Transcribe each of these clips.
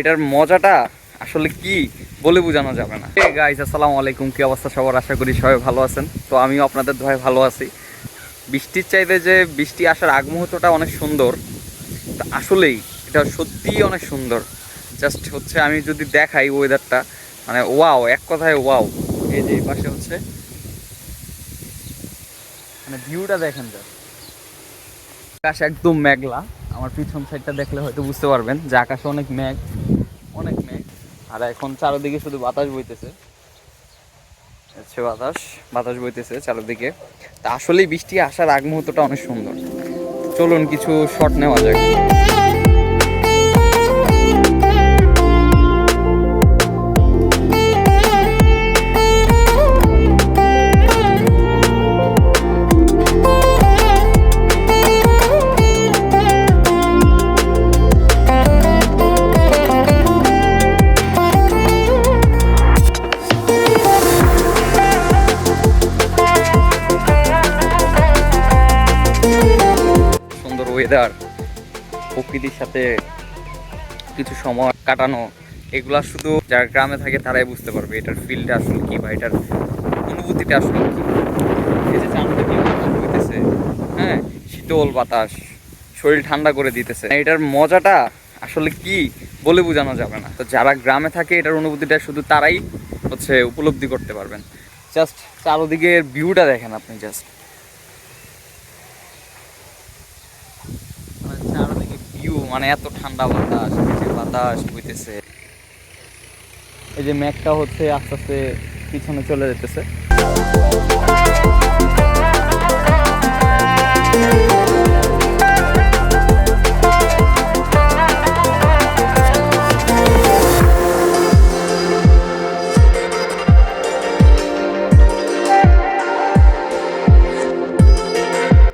এটার মজাটা আসলে কি বলে বোঝানো যাবে না। গাইজ আসসালামু আলাইকুম। কি অবস্থা সবার? আশা করি সবাই ভালো আছেন। তো আমিও আপনাদের দোয়ায় ভালো আছি। বৃষ্টির চাইতে যে বৃষ্টি আসার আগ মুহূর্তটা অনেক সুন্দর, তা আসলেই এটা সত্যিই অনেক সুন্দর। জাস্ট হচ্ছে আমি যদি দেখাই ওয়েদারটা মানে ওয়াও এক কথায় ওয়াও এই যে পাশে হচ্ছে মানে ভিউটা দেখেন যা আকাশ একদম মেঘলা। আমার পিছন সাইডটা দেখলে হয়তো বুঝতে পারবেন যে আকাশে অনেক মেঘ অনেক মেঘ। আর এখন চারোদিকে শুধু বাতাস বইতেছে। হচ্ছে বাতাস বাতাস বইতেছে চারোদিকে। তা আসলেই বৃষ্টি আসার আগ মুহূর্তটা অনেক সুন্দর। চলুন কিছু শট নেওয়া যাক। ওয়েদার প্রকৃতির সাথে কিছু সময় কাটানো, এগুলা শুধু যারা গ্রামে থাকে তারাই বুঝতে পারবে এটার ফিলটা আসলে কি বা এটার অনুভূতিটা আসলে কি। যে বইতেছে হ্যাঁ শীতল বাতাস, শরীর ঠান্ডা করে দিতেছে। এটার মজাটা আসলে কি বলে বোঝানো যাবে না। তো যারা গ্রামে থাকে এটার অনুভূতিটা শুধু তারাই হচ্ছে উপলব্ধি করতে পারবেন। জাস্ট চারোদিকের ভিউটা দেখেন আপনি জাস্ট মানে চারদিকে ভিউ মানে এত ঠান্ডা বাতাস বাতাস বইতেছে। এই যে মেঘটা হচ্ছে আস্তে আস্তে পিছনে চলে যেতেছে।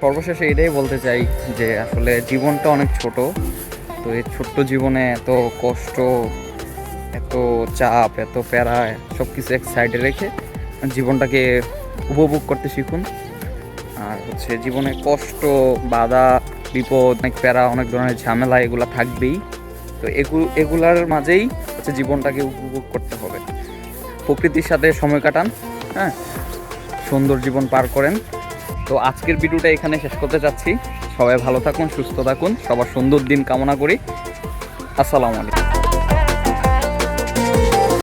সর্বশেষে এটাই বলতে চাই যে আসলে জীবনটা অনেক ছোট। তো এই ছোট্ট জীবনে এত কষ্ট, এত চাপ, এত প্যারা সব কিছু এক সাইডে রেখে জীবনটাকে উপভোগ করতে শিখুন। আর হচ্ছে জীবনে কষ্ট, বাধা, বিপদ, অনেক প্যারা, অনেক ধরনের ঝামেলা এগুলো থাকবেই। তো এগুলো এগুলার মাঝেই হচ্ছে জীবনটাকে উপভোগ করতে হবে। প্রকৃতির সাথে সময় কাটান হ্যাঁ? সুন্দর জীবন পার করেন। তো আজকের ভিডিওটা এখানে শেষ করতে চাচ্ছি সবাই ভালো থাকুন, সুস্থ থাকুন, সবার সুন্দর দিন কামনা করি। আসসালামু আলাইকুম।